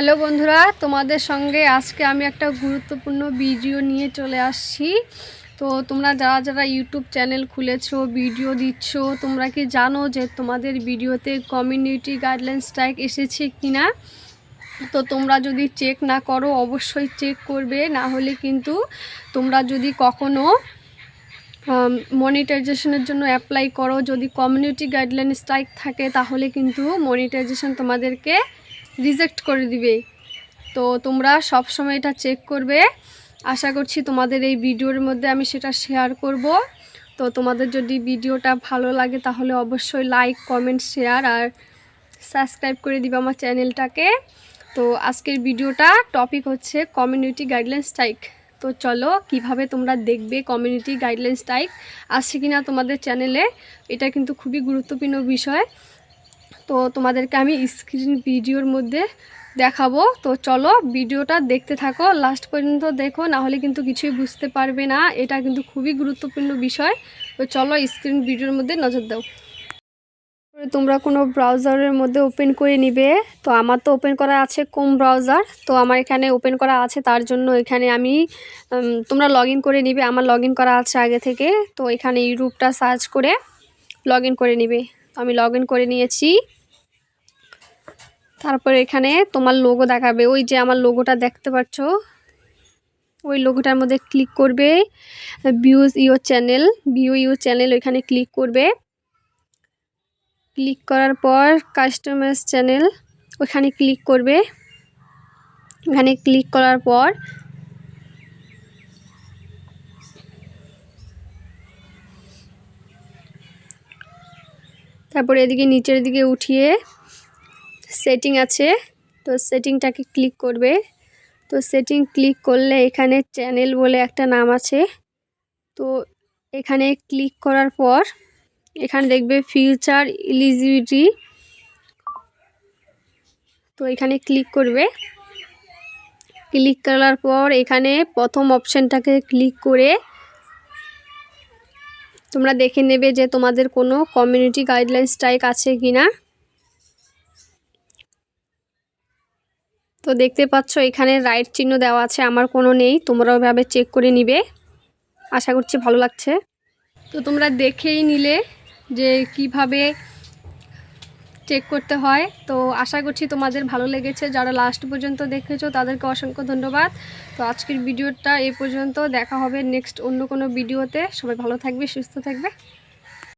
Hello বন্ধুরা, তোমাদের সঙ্গে আজকে আমি একটা গুরুত্বপূর্ণ ভিডিও নিয়ে চলে আসছি। তো তোমরা যারা যারা ইউটিউব চ্যানেল খুলেছো ভিডিও দিচ্ছ, তোমরা কি জানো যে তোমাদের ভিডিওতে কমিউনিটি গাইডলাইন স্ট্রাইক এসেছে কি না তো তোমরা যদি চেক না করো, অবশ্যই চেক করবে। না হলে কিন্তু তোমরা যদি কখনো মনিটাইজেশনের জন্য অ্যাপ্লাই করো, যদি কমিউনিটি গাইডলাইন স্ট্রাইক থাকে, তাহলে কিন্তু মনিটাইজেশন তোমাদেরকে রিজেক্ট করে দিবে। তো তোমরা সব সময় এটা চেক করবে। আশা করছি তোমাদের এই ভিডিওর মধ্যে আমি সেটা শেয়ার করব। তো তোমাদের যদি ভিডিওটা ভালো লাগে তাহলে অবশ্যই লাইক কমেন্ট শেয়ার আর সাবস্ক্রাইব করে দিবে আমার চ্যানেলটাকে তো আজকের ভিডিওটা টপিক হচ্ছে কমিউনিটি গাইডলাইন স্ট্রাইক তো চলো কীভাবে তোমরা দেখবে কমিউনিটি গাইডলাইন স্ট্রাইক আসছে কিনা তোমাদের চ্যানেলে এটা কিন্তু খুবই গুরুত্বপূর্ণ বিষয়। তো তোমাদেরকে আমি স্ক্রিন ভিডিওর মধ্যে দেখাবো। তো চলো ভিডিওটা দেখতে থাকো। লাস্ট পর্যন্ত দেখো, না হলে কিন্তু কিছুই বুঝতে পারবে না। এটা কিন্তু খুবই গুরুত্বপূর্ণ বিষয়। তো চলো স্ক্রিন ভিডিওর মধ্যে নজর দাও। তোমরা কোনো ব্রাউজারের মধ্যে ওপেন করে নিবে। তো আমার তো ওপেন করা আছে কোম ব্রাউজার তো আমার এখানে ওপেন করা আছে, তার জন্য এখানে আমি তোমরা লগ করে নিবে। আমার লগ করা আছে আগে থেকে। তো এখানে ইউটিউবটা সার্চ করে লগ করে নিবে। আমি লগ করে নিয়েছি। তারপর এখানে তোমার লোগো দেখাবে। ওই যে আমার লোগোটা দেখতে পাচ্ছ? ওই লোগোটার মধ্যে ক্লিক করবে views your channel view your channel ওইখানে ক্লিক করবে। ক্লিক করার পর কাস্টমার্স চ্যানেল ওখানে ক্লিক করবে। ওখানে ক্লিক করার পর তারপর এদিকে নিচের দিকে উঠিয়ে সেটিং আছে, তো সেটিংটাকে ক্লিক করবে। তো সেটিং ক্লিক করলে এখানে চ্যানেল বলে একটা নাম আছে। তো এখানে ক্লিক করার পর এখানে দেখবে ফিউচার ইলিজিবিলিটি তো এখানে ক্লিক করবে। ক্লিক করার পর এখানে প্রথম অপশানটাকে ক্লিক করে তোমরা দেখে নেবে যে তোমাদের কোনো কমিউনিটি গাইডলাইন স্ট্রাইক আছে কি না তো দেখতে পাচ্ছ, এখানে রাইট চিহ্ন দেওয়া আছে, আমার কোনো নেই, তোমরা ওইভাবে চেক করে নিবে। আশা করছি ভালো লাগছে। তো তোমরা দেখেই নিলে যে কীভাবে চেক করতে হয়। তো আশা করছি তোমাদের ভালো লেগেছে। যারা লাস্ট পর্যন্ত দেখেছ, তাদেরকে অসংখ্য ধন্যবাদ। তো আজকের ভিডিওটা এ পর্যন্ত, দেখা হবে নেক্সট অন্য কোনো ভিডিওতে। সবাই ভালো থাকবে, সুস্থ থাকবে।